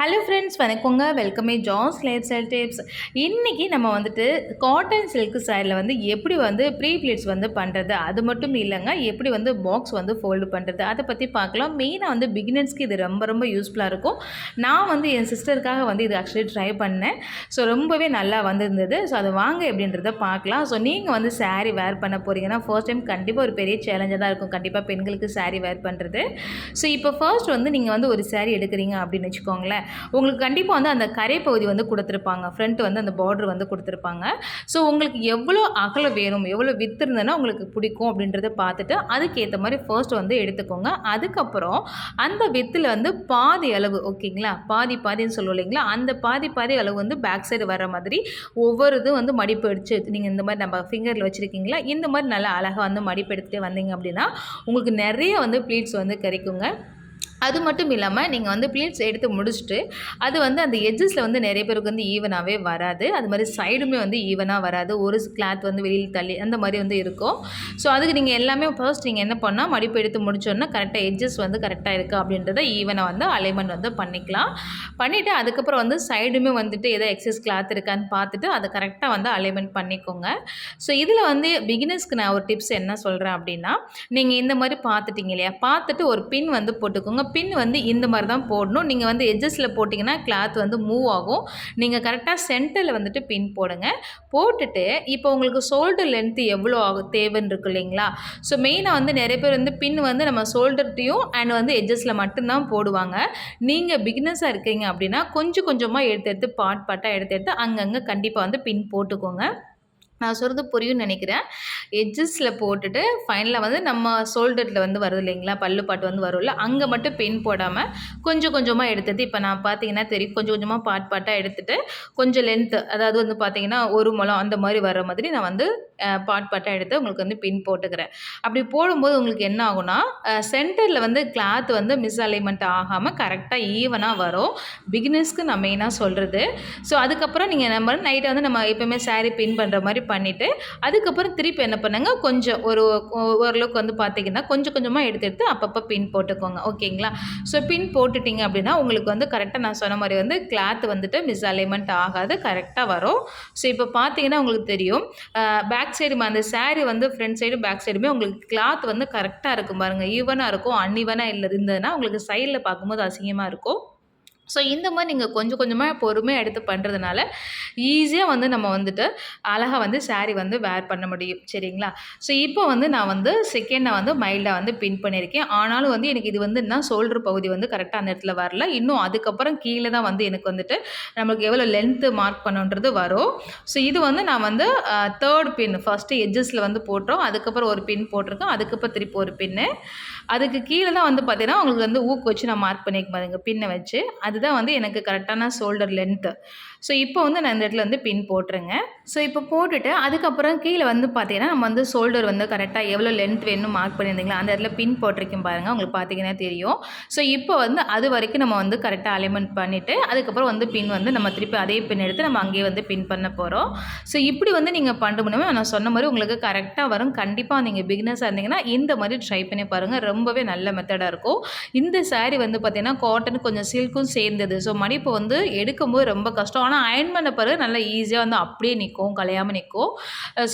Hello friends வணக்கங்க. வெல்கமே ஜாஸ் லைஃப் ஸ்டைல் டிப்ஸ் இன்றைக்கி நம்ம வந்துட்டு காட்டன் சில்க் சாரியில் வந்து எப்படி வந்து ப்ரீ ப்ளீட்ஸ் வந்து பண்ணுறது அது மட்டும் இல்லைங்க எப்படி வந்து பாக்ஸ் வந்து ஃபோல்டு பண்ணுறது அதை பற்றி பார்க்கலாம். மெயினாக வந்து பிகினர்ஸ்க்கு இது ரொம்ப ரொம்ப யூஸ்ஃபுல்லாக இருக்கும். நான் வந்து என் சிஸ்டருக்காக வந்து இது ஆக்சுவலி ட்ரை பண்ணேன். ஸோ ரொம்பவே நல்லா வந்திருந்தது. ஸோ அதை வாங்க எப்படின்றத பார்க்கலாம். ஸோ நீங்கள் வந்து சாரீ வேர் பண்ண போகிறீங்கன்னா ஃபர்ஸ்ட் டைம் கண்டிப்பாக ஒரு பெரிய சேலஞ்சாக தான் இருக்கும். கண்டிப்பாக பெண்களுக்கு சாரீ வேர் பண்ணுறது ஸோ இப்போ ஃபர்ஸ்ட் வந்து நீங்கள் வந்து ஒரு சாரீ எடுக்கிறீங்க அப்படின்னு வச்சுக்கோங்களேன். உங்களுக்கு கண்டிப்பாக வந்து அந்த கரை பகுதி வந்து கொடுத்துருப்பாங்க. ஃப்ரண்ட் வந்து அந்த பார்டர் வந்து கொடுத்துருப்பாங்க. ஸோ உங்களுக்கு எவ்வளோ அகலம் வேணும் எவ்வளோ வித்து இருந்ததுன்னா உங்களுக்கு பிடிக்கும் அப்படின்றத பார்த்துட்டு அதுக்கேற்ற மாதிரி ஃபர்ஸ்ட் வந்து எடுத்துக்கோங்க. அதுக்கப்புறம் அந்த வித்தில் வந்து பாதி அளவு ஓகேங்களா? பாதி பாதின்னு சொல்லுவோம் இல்லைங்களா? அந்த பாதி பாதி அளவு வந்து பேக் சைடு வர மாதிரி ஒவ்வொரு இதுவும் வந்து மடிப்பு அடிச்சு நீங்கள் இந்த மாதிரி நம்ம ஃபிங்கரில் வச்சுருக்கீங்களா? இந்த மாதிரி நல்லா அழகாக வந்து மடிப்பு எடுத்துகிட்டே வந்தீங்க அப்படின்னா உங்களுக்கு நிறைய வந்து ப்ளீட்ஸ் வந்து கிடைக்குங்க. அது மட்டும் இல்லாமல் நீங்கள் வந்து ப்ளீட்ஸ் எடுத்து முடிச்சுட்டு அது வந்து அந்த எட்ஜஸில் வந்து நிறைய பேருக்கு வந்து ஈவனாகவே வராது. அது மாதிரி சைடுமே வந்து ஈவனாக வராது. ஒரு கிளாத் வந்து வெளியில் தள்ளி அந்த மாதிரி வந்து இருக்கும். ஸோ அதுக்கு நீங்கள் எல்லாமே ஃபர்ஸ்ட் நீங்கள் என்ன பண்ணால் மடிப்பு எடுத்து முடிச்சோன்னா கரெக்டாக எட்ஜஸ் வந்து கரெக்டாக இருக்குது அப்படின்றத ஈவனாக வந்து அலைன்மெண்ட் வந்து பண்ணிக்கலாம். பண்ணிவிட்டு அதுக்கப்புறம் வந்து சைடுமே வந்துட்டு ஏதோ எக்ஸஸ் கிளாத் இருக்கான்னு பார்த்துட்டு அதை கரெக்டாக வந்து அலைன்மெண்ட் பண்ணிக்கோங்க. ஸோ இதில் வந்து பிகினர்ஸ்க்கு நான் ஒரு டிப்ஸ் என்ன சொல்கிறேன் அப்படின்னா நீங்கள் இந்த மாதிரி பார்த்துட்டீங்க இல்லையா? பார்த்துட்டு ஒரு பின் வந்து போட்டுக்கோங்க. பின் வந்து இந்த மாதிரி தான் போடணும். நீங்கள் வந்து எட்ஜஸில் போட்டிங்கன்னா கிளாத் வந்து மூவ் ஆகும். நீங்கள் கரெக்டாக சென்டரில் வந்துட்டு பின் போடுங்க. போட்டுட்டு இப்போ உங்களுக்கு ஷோல்டர் லென்த்து எவ்வளோ ஆகும் தேவைன்னு இருக்கு இல்லைங்களா? ஸோ மெயினாக வந்து நிறைய பேர் வந்து பின் வந்து நம்ம ஷோல்டர்ட்டையும் அண்ட் வந்து எட்ஜஸில் மட்டும்தான் போடுவாங்க. நீங்கள் பிகினஸாக இருக்கீங்க அப்படின்னா கொஞ்சம் கொஞ்சமாக எடுத்து எடுத்து பாட் பாட்டாக எடுத்து எடுத்து அங்கங்கே கண்டிப்பாக வந்து பின் போட்டுக்கோங்க. நான் சொல்கிறது புரியும்னு நினைக்கிறேன். எட்ஜஸில் போட்டுட்டு ஃபைனலாக வந்து நம்ம ஷோல்டரில் வந்து வருது இல்லைங்களா? பல்லு பாட்டு வந்து வரும்ல அங்கே மட்டும் பெயின் போடாமல் கொஞ்சம் கொஞ்சமாக எடுத்தது இப்போ நான் பார்த்தீங்கன்னா தெரியும் கொஞ்சம் கொஞ்சமாக பாட் பாட்டாக எடுத்துகிட்டு கொஞ்சம் லென்த்து அதாவது வந்து பார்த்தீங்கன்னா ஒரு முழம் அந்த மாதிரி வர மாதிரி நான் வந்து பாட் பாட்டாக எடுத்து உங்களுக்கு வந்து பின் போட்டுக்கிறேன். அப்படி போடும்போது உங்களுக்கு என்ன ஆகும்னா சென்டரில் வந்து கிளாத் வந்து மிஸ் அலைன்மெண்ட் ஆகாமல் கரெக்டாக ஈவனாக வரும். பிகினர்ஸ்க்கு நான் மெயினாக சொல்கிறது ஸோ அதுக்கப்புறம் நீங்கள் நம்ம நைட்டை வந்து நம்ம எப்போயுமே சாரீ பின் பண்ணுற மாதிரி பண்ணிவிட்டு அதுக்கப்புறம் திருப்பி என்ன பண்ணுங்க கொஞ்சம் ஒரு ஓரளவுக்கு வந்து பார்த்தீங்கன்னா கொஞ்சம் கொஞ்சமாக எடுத்து எடுத்து அப்பப்போ பின் போட்டுக்கோங்க. ஓகேங்களா? ஸோ பின் போட்டுட்டிங்க அப்படின்னா உங்களுக்கு வந்து கரெக்டாக நான் சொன்ன மாதிரி வந்து கிளாத் வந்துட்டு மிஸ் அலைன்மெண்ட் ஆகாது கரெக்டாக வரும். ஸோ இப்போ பார்த்தீங்கன்னா உங்களுக்கு தெரியும் பேக் சைடு அந்த சேரீ வந்து ஃப்ரண்ட் சைடு பேக் சைடுமே உங்களுக்கு கிளாத் வந்து கரெக்டாக இருக்கும் பாருங்கள் ஈவனாக இருக்கும் அன்இவனாக இல்லை இருந்ததுன்னா உங்களுக்கு சைடில் பார்க்கும்போது அசிங்கமாக இருக்கும். ஸோ இந்த மாதிரி நீங்கள் கொஞ்சம் கொஞ்சமாக பொறுமையாக எடுத்து பண்ணுறதுனால ஈஸியாக வந்து நம்ம வந்துட்டு அழகாக வந்து சாரீ வந்து வேர் பண்ண முடியும். சரிங்களா? ஸோ இப்போ வந்து நான் வந்து செகண்டை வந்து மைல்டாக வந்து பின் பண்ணியிருக்கேன். ஆனாலும் வந்து எனக்கு இது வந்து என்ன ஷோல்டர் பகுதி வந்து கரெக்டாக அந்த இடத்துல வரல. இன்னும் அதுக்கப்புறம் கீழே தான் வந்து எனக்கு வந்துட்டு நம்மளுக்கு எவ்வளோ லென்த்து மார்க் பண்ணுன்றது வரும். ஸோ இது வந்து நான் வந்து தேர்ட் பின் ஃபஸ்ட்டு எட்ஜஸில் வந்து போட்டோம் அதுக்கப்புறம் ஒரு பின் போட்டிருக்கோம். அதுக்கப்புறம் திருப்பி ஒரு பின்னு அதுக்கு கீழே தான் வந்து பார்த்தீங்கன்னா உங்களுக்கு வந்து ஊக்கு வச்சு நான் மார்க் பண்ணிக்க பாருங்க பின்னை வச்சு. அது அதுதான் வந்து எனக்கு கரெக்டான ஷோல்டர் லென்த்து ஸோ இப்போ வந்து நான் இந்த இடத்துல வந்து பின் போட்டுருங்க. ஸோ இப்போ போட்டுட்டு அதுக்கப்புறம் கீழே வந்து பார்த்தீங்கன்னா நம்ம வந்து ஷோல்டர் வந்து கரெக்டாக எவ்வளோ லென்த் வேணும் மார்க் பண்ணியிருந்தீங்களா? அந்த இடத்துல பின் போட்டிருக்கேன் பாருங்கள் உங்களுக்கு பார்த்தீங்கன்னா தெரியும். ஸோ இப்போ வந்து அது வரைக்கும் நம்ம வந்து கரெக்டாக அலைன்மெண்ட் பண்ணிவிட்டு அதுக்கப்புறம் வந்து பின் வந்து நம்ம திருப்பி அதே பின் எடுத்து நம்ம அங்கேயே வந்து பின் பண்ண போகிறோம் ஸோ இப்படி வந்து நீங்கள் பண்ண முடியுமே நான் சொன்ன மாதிரி உங்களுக்கு கரெக்டாக வரும். கண்டிப்பாக நீங்கள் பிகினஸாக இருந்தீங்கன்னா இந்த மாதிரி ட்ரை பண்ணி பாருங்கள் ரொம்பவே நல்ல மெத்தடாக இருக்கும். இந்த சாரீ வந்து பார்த்தீங்கன்னா காட்டன் கொஞ்சம் சில்க்கும் சேர்ந்தது. ஸோ மடிப்பு வந்து எடுக்கும்போது ரொம்ப கஷ்டம். ஆனால் அயன் பண்ண பிறகு நல்லா ஈஸியாக வந்து அப்படியே நிற்கும் கலையாமல் நிற்கும்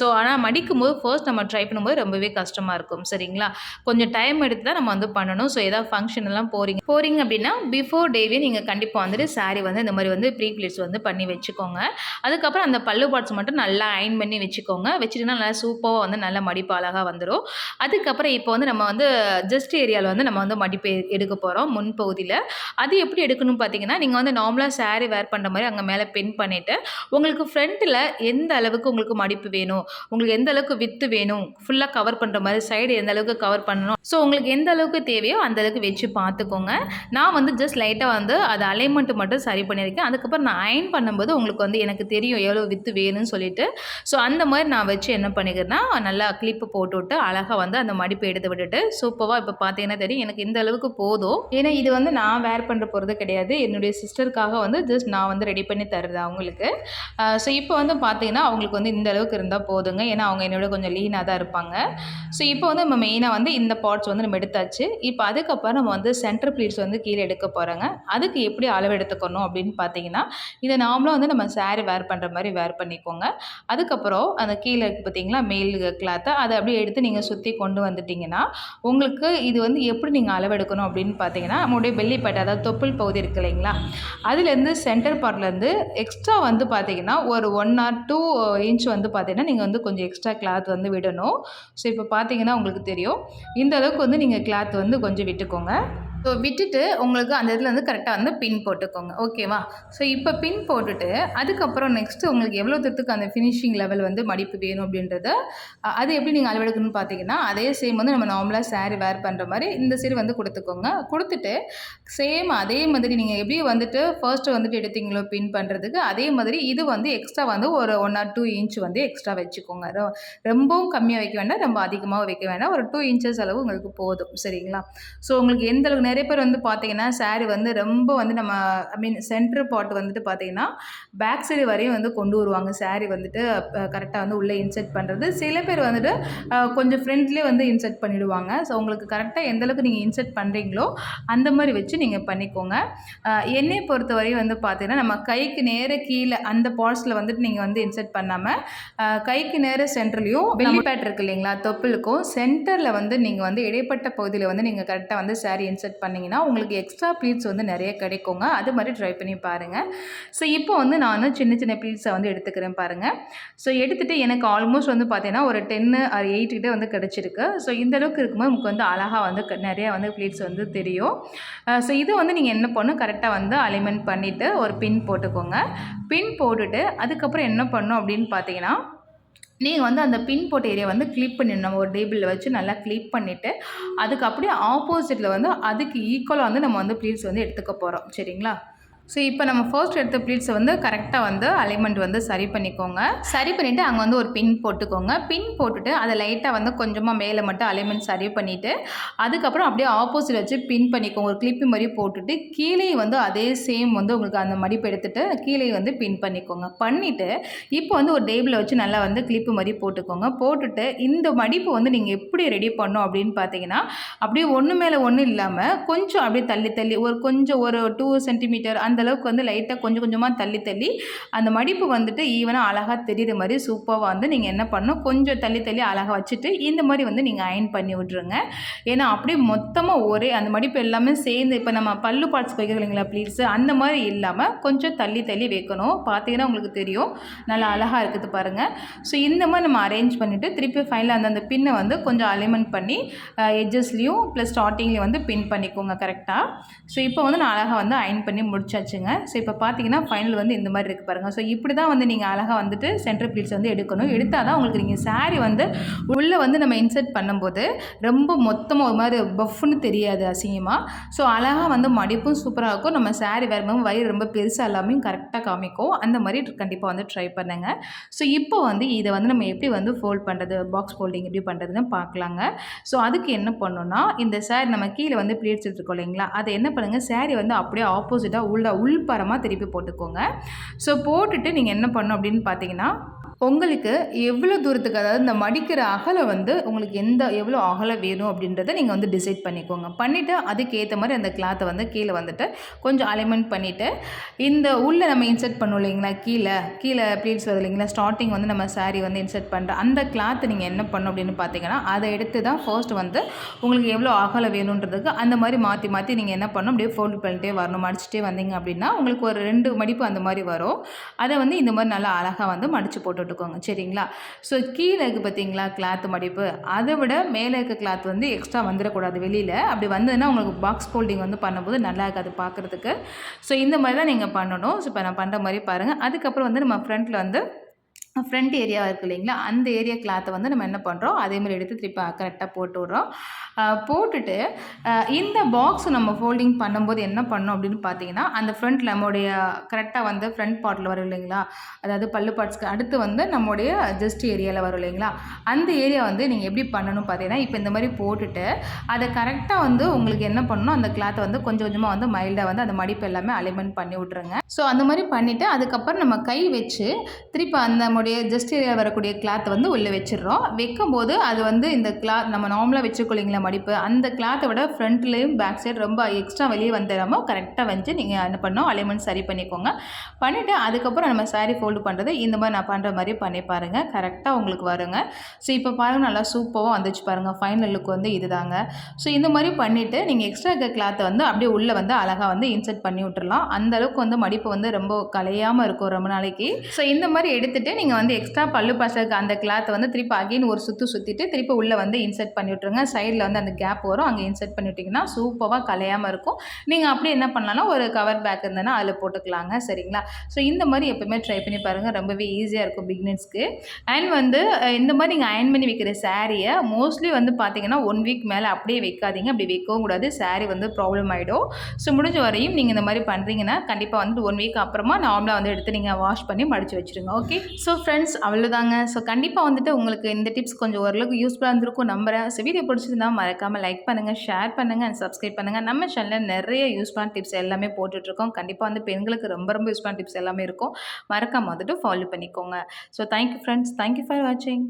ஸோ ஆனால் மடிக்கும் போது ஃபர்ஸ்ட் நம்ம ட்ரை பண்ணும்போது ரொம்பவே கஷ்டமாக இருக்கும் சரிங்களா? கொஞ்சம் டைம் எடுத்து தான் நம்ம வந்து பண்ணணும். ஸோ ஏதாவது ஃபங்க்ஷன் எல்லாம் போகிறீங்க போகிறீங்க அப்படின்னா பிஃபோர் டேவே நீங்கள் கண்டிப்பாக வந்துட்டு சாரீ வந்து இந்த மாதிரி வந்து ப்ரீ ப்ளீட்ஸ் வந்து பண்ணி வச்சுக்கோங்க. அதுக்கப்புறம் அந்த பல்லு பாட்ஸ் மட்டும் நல்லா அயன் பண்ணி வச்சுக்கோங்க. வச்சுட்டுனா நல்லா சூப்பராக வந்து நல்லா மடிப்பு அழகாக வந்துடும் அதுக்கப்புறம் இப்போ வந்து நம்ம வந்து ஜஸ்ட் ஏரியாவில் வந்து நம்ம வந்து மடிப்பு எடுக்க போகிறோம் முன்பகுதியில் அது எப்படி எடுக்கணும்னு பார்த்தீங்கன்னா நீங்கள் வந்து நார்மலாக சாரீ வேர் பண்ணுற மாதிரி அங்கே மேலே பின் பண்ணிவிட்டு உங்களுக்கு ஃப்ரண்ட்டில் எந்த அளவுக்கு உங்களுக்கு மடிப்பு வேணும் உங்களுக்கு எந்த அளவுக்கு வித்து வேணும் ஃபுல்லாக கவர் பண்ணுற மாதிரி சைடு எந்த அளவுக்கு கவர் பண்ணணும். ஸோ உங்களுக்கு எந்த அளவுக்கு தேவையோ அந்த அளவுக்கு வச்சு பார்த்துக்கோங்க. நான் வந்து ஜஸ்ட் லைட்டாக வந்து அது அலைன்மெண்ட் மட்டும் சரி பண்ணியிருக்கேன். அதுக்கப்புறம் நான் அயன் பண்ணும்போது உங்களுக்கு வந்து எனக்கு தெரியும் எவ்வளோ வித்து வேணும்னு சொல்லிட்டு. ஸோ அந்த மாதிரி நான் வச்சு என்ன பண்ணிக்கிறேன்னா நல்லா கிளிப்பு போட்டு விட்டு அழகாக வந்து அந்த மடிப்பு எடுத்து விட்டுட்டு சூப்பராக இப்போ பார்த்தீங்கன்னா தெரியும் எனக்கு இந்த அளவுக்கு போதும். ஏன்னா இது வந்து நான் வேர் பண்ணுற போகிறது கிடையாது. என்னுடைய சிஸ்டருக்காக வந்து ஜஸ்ட் நான் வந்து ரெடி பண்ணி தருது அவங்களுக்கு. ஸோ இப்போ வந்து பார்த்தீங்கன்னா அவங்களுக்கு வந்து இந்த அளவுக்கு இருந்தால் போதுங்க. ஏன்னா அவங்க என்னோட கொஞ்சம் லீனாக தான் இருப்பாங்க. ஸோ இப்போ வந்து நம்ம மெயினாக வந்து இந்த பார்ட்ஸ் வந்து நம்ம எடுத்தாச்சு. இப்போ அதுக்கப்புறம் நம்ம வந்து சென்டர் ப்ளீட்ஸ் வந்து கீழே எடுக்க போகிறோங்க அதுக்கு எப்படி அளவு எடுத்துக்கணும் அப்படின்னு பார்த்தீங்கன்னா இதை நார்மலாக வந்து நம்ம saree வேர் பண்ணுற மாதிரி வேர் பண்ணிக்கோங்க. அதுக்கப்புறம் அந்த கீழே இருக்குது பார்த்தீங்களா மேல் கிளாத்தை அதை அப்படியே எடுத்து நீங்கள் சுற்றி கொண்டு வந்துட்டிங்கன்னா உங்களுக்கு இது வந்து எப்படி நீங்கள் அளவெடுக்கணும் அப்படின்னு பார்த்தீங்கன்னா நம்மளுடைய பெல்லிப்பட்டை அதாவது தொப்புள் பகுதி இருக்கு இல்லைங்களா அதுலேருந்து சென்டர் பார்ட்லேருந்து எக்ஸ்ட்ரா வந்து பார்த்தீங்கன்னா ஒரு ஒன் ஆர் டூ இன்ச் வந்து பார்த்தீங்கன்னா நீங்கள் வந்து கொஞ்சம் எக்ஸ்ட்ரா கிளாத் வந்து விடணும். ஸோ இப்போ பார்த்தீங்கன்னா உங்களுக்கு தெரியும். இந்த அளவுக்கு வந்து நீங்கள் கிளாத் வந்து கொஞ்சம் விட்டுக்கோங்க. ஸோ விட்டுட்டு உங்களுக்கு அந்த இதில் வந்து கரெக்டாக வந்து பின் போட்டுக்கோங்க. ஓகேவா ஸோ இப்போ பின் போட்டுட்டு அதுக்கப்புறம் நெக்ஸ்ட்டு உங்களுக்கு எவ்வளோ தூரத்துக்கு அந்த ஃபினிஷிங் லெவல் வந்து மடிப்பு வேணும் அப்படின்றத அது எப்படி நீங்கள் அளவெடுக்கணும்னு பார்த்தீங்கன்னா அதே சேம் வந்து நம்ம நார்மலாக saree வேர் பண்ணுற மாதிரி இந்த சீர் வந்து கொடுத்துக்கோங்க. கொடுத்துட்டு சேம் அதே மாதிரி நீங்கள் எப்படி வந்துட்டு ஃபர்ஸ்ட்டு வந்துட்டு எடுத்தீங்களோ பின் பண்ணுறதுக்கு அதே மாதிரி இது வந்து எக்ஸ்ட்ரா வந்து ஒரு ஒன் ஆர் டூ இன்ச் வந்து எக்ஸ்ட்ரா வச்சுக்கோங்க. ரொ- ரொம்பவும் கம்மியாக வைக்க வேண்டாம் ரொம்ப அதிகமாக வைக்க வேண்டாம். ஒரு டூ இன்ச்சஸ் அளவு உங்களுக்கு போதும். சரிங்களா? ஸோ உங்களுக்கு எந்த அளவுக்கு நிறைய பேர் வந்து பார்த்தீங்கன்னா saree வந்து ரொம்ப வந்து நம்ம ஐ மீன் சென்டர் பாட் வந்துட்டு பார்த்தீங்கன்னா பேக் சைடு வரையும் வந்து கொண்டு வருவாங்க. saree வந்துட்டு கரெக்டாக வந்து உள்ளே இன்செர்ட் பண்ணுறது சில பேர் வந்துட்டு கொஞ்சம் ஃப்ரண்ட்லேயே வந்து இன்செர்ட் பண்ணிவிடுவாங்க ஸோ உங்களுக்கு கரெக்டாக எந்த அளவுக்கு நீங்கள் இன்செர்ட் பண்ணுறீங்களோ அந்த மாதிரி வச்சு நீங்கள் பண்ணிக்கோங்க. அஹ், என்னையை பொறுத்த வரையும் வந்து பார்த்தீங்கன்னா நம்ம கைக்கு நேர கீழே அந்த பார்ட்ஸில் வந்துட்டு நீங்கள் வந்து இன்செர்ட் பண்ணாமல் கைக்கு நேர சென்டர்லையும் பெல்லி பேட் இருக்கு இல்லைங்களா தொப்புளுக்கும் சென்டரில் வந்து நீங்கள் வந்து இடைப்பட்ட பகுதியில் வந்து நீங்கள் கரெக்டாக வந்து saree இன்செர்ட் பண்ணிங்கன்னா உங்களுக்கு எக்ஸ்ட்ரா ப்ளீட்ஸ் வந்து நிறைய கிடைக்குங்க. அது மாதிரி ட்ரை பண்ணி பாருங்கள் ஸோ இப்போ வந்து நான் சின்ன சின்ன ப்ளீட்ஸை வந்து எடுத்துக்கிறேன் பாருங்கள் ஸோ எடுத்துகிட்டு எனக்கு ஆல்மோஸ்ட் வந்து பார்த்தீங்கன்னா ஒரு டென்னு ஆர் எயிட் கிட்டே வந்து கிடச்சிருக்கு. ஸோ இந்தளவுக்கு இருக்கும்போது நமக்கு வந்து அழகாக வந்து நிறைய வந்து ப்ளீட்ஸ் வந்து தெரியும். ஸோ இது வந்து நீங்கள் என்ன பண்ணும்? கரெக்டாக வந்து அலைமெண்ட் பண்ணிவிட்டு ஒரு பின் போட்டுக்கோங்க. பின் போட்டுட்டு அதுக்கப்புறம் என்ன பண்ணும் அப்படின்னு பார்த்தீங்கன்னா நீங்கள் வந்து அந்த பின் போட்ட ஏரியா வந்து கிளிப் பண்ணிடணும் ஒரு டேபிளில் வச்சு நல்லா கிளிப் பண்ணிவிட்டு அதுக்கு அப்படியே ஆப்போசிட்டில் வந்து அதுக்கு ஈக்குவலாக வந்து நம்ம வந்து ப்ளீட்ஸ் வந்து எடுத்துக்க போகிறோம் சரிங்களா? ஸோ இப்போ நம்ம ஃபர்ஸ்ட் எடுத்த ப்ளீட்ஸை வந்து கரெக்டாக வந்து அலைன்மெண்ட் வந்து சரி பண்ணிக்கோங்க. சரி பண்ணிவிட்டு அங்கே வந்து ஒரு பின் போட்டுக்கோங்க. பின் போட்டுட்டு அதை லைட்டாக வந்து கொஞ்சமாக மேலே மட்டும் அலைன்மெண்ட் சரி பண்ணிவிட்டு அதுக்கப்புறம் அப்படியே ஆப்போசிட் வச்சு பின் பண்ணிக்கோங்க. ஒரு கிளிப்பு மாதிரி போட்டுட்டு கீழே வந்து அதே சேம் வந்து உங்களுக்கு அந்த மடிப்பு எடுத்துகிட்டு கீழே வந்து பின் பண்ணிக்கோங்க. பண்ணிவிட்டு இப்போ வந்து ஒரு டேபிளில் வச்சு நல்லா வந்து கிளிப்பு மாதிரி போட்டுக்கோங்க. போட்டுட்டு இந்த மடிப்பு வந்து நீங்கள் எப்படி ரெடி பண்ணணும் அப்படின்னு பார்த்தீங்கன்னா அப்படியே ஒன்று மேலே ஒன்றும் இல்லாமல் கொஞ்சம் அப்படியே தள்ளி தள்ளி ஒரு கொஞ்சம் ஒரு டூ சென்டிமீட்டர் அந்தளவுக்கு வந்து லைட்டாக கொஞ்சம் கொஞ்சமாக தள்ளி தள்ளி அந்த மடிப்பு வந்துட்டு ஈவனாக அழகாக தெரியுற மாதிரி சூப்பராக வந்து நீங்கள் என்ன பண்ணணும்? கொஞ்சம் தள்ளி தள்ளி அழகாக வச்சுட்டு இந்த மாதிரி வந்து நீங்கள் அயன் பண்ணி விட்ருங்க ஏன்னா அப்படியே மொத்தமாக ஒரே அந்த மடிப்பு எல்லாமே சேர்ந்து இப்போ நம்ம பல்லு பார்ட்ஸ் வைக்கிறோம் இல்லைங்களா ப்ளீட்ஸ் அந்த மாதிரி இல்லாமல் கொஞ்சம் தள்ளி தள்ளி வைக்கணும். பார்த்தீங்கன்னா உங்களுக்கு தெரியும். நல்லா அழகாக இருக்குது பாருங்கள் ஸோ இந்த மாதிரி நம்ம அரேஞ்ச் பண்ணிவிட்டு திருப்பி ஃபைனலாக அந்த அந்த பின்னை வந்து கொஞ்சம் அலைமெண்ட் பண்ணி எட்ஜஸ்லேயும் ப்ளஸ் ஸ்டார்டிங்லேயும் வந்து பின் பண்ணிக்கோங்க கரெக்டாக ஸோ இப்போ வந்து நான் அழகாக வந்து அயன் பண்ணி முடிச்சாச்சுங்க ஸோ இப்போ பார்த்தீங்கன்னா ஃபைனல் வந்து இந்த மாதிரி இருக்குது பாருங்கள் ஸோ இப்படி தான் வந்து நீங்கள் அழகாக வந்துட்டு சென்டர் ப்ளீட்ஸ் வந்து எடுக்கணும். எடுத்தால் தான் உங்களுக்கு நீங்கள் saree வந்து உள்ளே வந்து நம்ம இன்சர்ட் பண்ணும்போது ரொம்ப மொத்தமாக ஒரு மாதிரி பஃப்னு தெரியாது அசிங்கமாக ஸோ அழகாக வந்து மடிப்பும் சூப்பராக இருக்கும். நம்ம saree வரும்போது வயிறு ரொம்ப பெருசாக எல்லாமே கரெக்டாக காமிக்கும். அந்த மாதிரி கண்டிப்பாக வந்து ட்ரை பண்ணுங்க. ஸோ இப்போ வந்து இதை வந்து நம்ம எப்படி வந்து ஃபோல்ட் பண்ணுறது பாக்ஸ் ஃபோல்டிங் எப்படி பண்ணுறதுன்னு பார்க்கலாங்க ஸோ அதுக்கு என்ன பண்ணணும்னா இந்த சாரி நம்ம கீழே வந்து ப்ளேட்ஸ் எடுத்துருக்கோம் இல்லைங்களா? அதை என்ன பண்ணுங்கள் சாரி வந்து அப்படியே ஆப்போசிட்டாக உள்ள உள்பரமாக திருப்பி போட்டுக்கோங்க. ஸோ போட்டுட்டு நீங்கள் என்ன பண்ணணும் அப்படின்னு பார்த்தீங்கன்னா உங்களுக்கு எவ்வளோ தூரத்துக்கு அதாவது இந்த மடிக்கிற அகலை வந்து உங்களுக்கு எந்த எவ்வளோ அகலை வேணும் அப்படின்றத நீங்கள் வந்து டிசைட் பண்ணிக்கோங்க. பண்ணிவிட்டு அதுக்கேற்ற மாதிரி அந்த கிளாத்தை வந்து கீழே வந்துட்டு கொஞ்சம் அலைமெண்ட் பண்ணிவிட்டு இந்த உள்ளே நம்ம இன்சர்ட் பண்ணோம் இல்லைங்களா கீழே கீழே ப்ளீட்ஸ் வருது இல்லைங்களா ஸ்டார்டிங் வந்து நம்ம சாரீ வந்து இன்சர்ட் பண்ணுற அந்த கிளாத்தை நீங்கள் என்ன பண்ணும் அப்படின்னு பார்த்தீங்கன்னா அதை எடுத்து தான் ஃபர்ஸ்ட் வந்து உங்களுக்கு எவ்வளோ அகலை வேணுன்றதுக்கு அந்த மாதிரி மாற்றி மாற்றி நீங்கள் என்ன பண்ணணும் அப்படியே ஃபோல்ட் பண்ணிட்டே வரணும். மடிச்சிட்டே வந்தீங்க அப்படின்னா உங்களுக்கு ஒரு ரெண்டு மடிப்பு அந்த மாதிரி வரும். அதை வந்து இந்த மாதிரி நல்லா அழகாக வந்து மடித்து போட்டுக்கோங்க. சரிங்களா? ஸோ கீழே இருக்குது பார்த்தீங்களா? கிளாத் மடிப்பு. அதை விட மேலே இருக்க கிளாத் வந்து எக்ஸ்ட்ரா வந்துடக்கூடாது வெளியில். அப்படி வந்ததுன்னா உங்களுக்கு பாக்ஸ் ஃபோல்டிங் வந்து பண்ணும்போது நல்லா இருக்காது பார்க்குறதுக்கு. ஸோ இந்த மாதிரி தான் நீங்கள் பண்ணணும். ஸோ இப்போ நான் பண்ணுற மாதிரி பாருங்கள் அதுக்கப்புறம் வந்து நம்ம ஃப்ரண்ட்டில் வந்து ஃப்ரண்ட் ஏரியா இருக்குது இல்லைங்களா? அந்த ஏரியா கிளாத்தை வந்து நம்ம என்ன பண்ணுறோம் அதே மாதிரி எடுத்து திருப்பி கரெக்டாக போட்டு விட்றோம். போட்டுட்டு இந்த பாக்ஸ் நம்ம ஃபோல்டிங் பண்ணும்போது என்ன பண்ணோம் அப்படின்னு பார்த்தீங்கன்னா அந்த ஃப்ரண்ட் நம்மளுடைய கரெக்டாக வந்து ஃப்ரண்ட் பார்ட்டில் வரும் இல்லைங்களா? அதாவது பல்லு பார்ட்ஸ்க்கு அடுத்து வந்து நம்முடைய ஜஸ்ட் ஏரியாவில் வரும் இல்லைங்களா? அந்த ஏரியா வந்து நீங்கள் எப்படி பண்ணணும் பார்த்தீங்கன்னா இப்போ இந்த மாதிரி போட்டுட்டு அதை கரெக்டாக வந்து உங்களுக்கு என்ன பண்ணணும் அந்த கிளாத்தை வந்து கொஞ்சம் கொஞ்சமாக வந்து மைல்டாக வந்து அந்த மடிப்பு எல்லாமே அலைன்மெண்ட் பண்ணி விட்ருங்க ஸோ அந்த மாதிரி பண்ணிவிட்டு அதுக்கப்புறம் நம்ம கை வச்சு திருப்பி அந்த நம்மளுடைய ஜஸ்ட் ஏரியா வரக்கூடிய கிளாத்தை வந்து உள்ளே வச்சிடுறோம். வைக்கும்போது அது வந்து இந்த கிளாத் நம்ம நார்மலாக வச்சுக்கொள்ளிங்களா மடிப்பு அந்த கிளாத்தை விட ஃப்ரண்ட்லேயும் பேக் சைடு ரொம்ப எக்ஸ்ட்ரா வெளியே வந்துடாமல் கரெக்டாக வந்து நீங்கள் என்ன பண்ணோம் அலைமெண்ட் சரி பண்ணிக்கோங்க. பண்ணிவிட்டு அதுக்கப்புறம் நம்ம சாரீ ஃபோல்டு பண்ணுறது இந்த மாதிரி நான் பண்ணுற மாதிரி பண்ணி பாருங்கள் கரெக்டாக உங்களுக்கு வருங்க. ஸோ இப்போ பாருங்கள் நல்லா சூப்பராக வந்துச்சு பாருங்கள் ஃபைனல் லுக் வந்து இதுதாங்க. ஸோ இந்த மாதிரி பண்ணிவிட்டு நீங்கள் எக்ஸ்ட்ரா இருக்க கிளாத்தை வந்து அப்படியே உள்ளே வந்து அழகாக வந்து இன்சர்ட் பண்ணி விட்டுறலாம். அந்த அளவுக்கு வந்து மடிப்பு வந்து ரொம்ப கலையாமல் இருக்கும் ரொம்ப நாளைக்கு. ஸோ இந்த மாதிரி எடுத்துகிட்டு நீங்கள் வந்து எக்ஸ்ட்ரா பல்லு பாசக்கு அந்த கிளாத்தை வந்து திருப்பி அகைன் ஒரு சுற்று சுற்றிட்டு திருப்பி உள்ளே வந்து இன்சர்ட் பண்ணி விட்ருங்க சைடில் வந்து அந்த கேப் வரும். அங்கே இன்சர்ட் பண்ணி விட்டிங்கன்னா சூப்பராக கலையாமல் இருக்கும். நீங்கள் அப்படியே என்ன பண்ணலாம் ஒரு கவர் பேக் இருந்ததுன்னா அதில் போட்டுக்கலாங்க. சரிங்களா? ஸோ இந்த மாதிரி எப்பவுமே ட்ரை பண்ணி பாருங்கள் ரொம்பவே ஈஸியாக இருக்கும் பிகினர்ஸ்க்கு அண்ட் வந்து இந்த மாதிரி நீங்கள் அயன் பண்ணி வைக்கிற சாரியை மோஸ்ட்லி வந்து பார்த்தீங்கன்னா ஒன் வீக் மேலே அப்படியே வைக்காதீங்க. அப்படி வைக்கவும் கூடாது. saree வந்து ப்ராப்ளம் ஆகிடும் ஸோ முடிஞ்ச வரையும் நீங்கள் இந்த மாதிரி பண்ணுறீங்கன்னா கண்டிப்பாக வந்துட்டு ஒன் வீக் அப்புறமா நார்மலாக வந்து எடுத்து நீங்கள் வாஷ் பண்ணி மடித்து வச்சுருங்க. ஓகே ஸோ ஃப்ரெண்ட்ஸ் அவ்வளோதாங்க ஸோ கண்டிப்பாக வந்துட்டு உங்களுக்கு இந்த டிப்ஸ் கொஞ்சம் ஓரளவுக்கு யூஸ்ஃபுல்லாக இருந்திருக்கும் நம்புறேன். ஸோ வீடியோ பிடிச்சிருந்தா மறக்காமல் லைக் பண்ணுங்கள் ஷேர் பண்ணுங்கள் அண்ட் சப்ஸ்கிரைப் பண்ணுங்கள் நம்ம சேனலில் நிறைய யூஸ்ஃபுல்லான டிப்ஸ் எல்லாமே போட்டுட்ருக்கோம். கண்டிப்பாக வந்து பெண்களுக்கு ரொம்ப ரொம்ப யூஸ்ஃபுல்லான டிப்ஸ் எல்லாமே இருக்கும். மறக்காமல் வந்துட்டு ஃபாலோ பண்ணிக்கோங்க. So thank you friends thank you for வாட்சிங்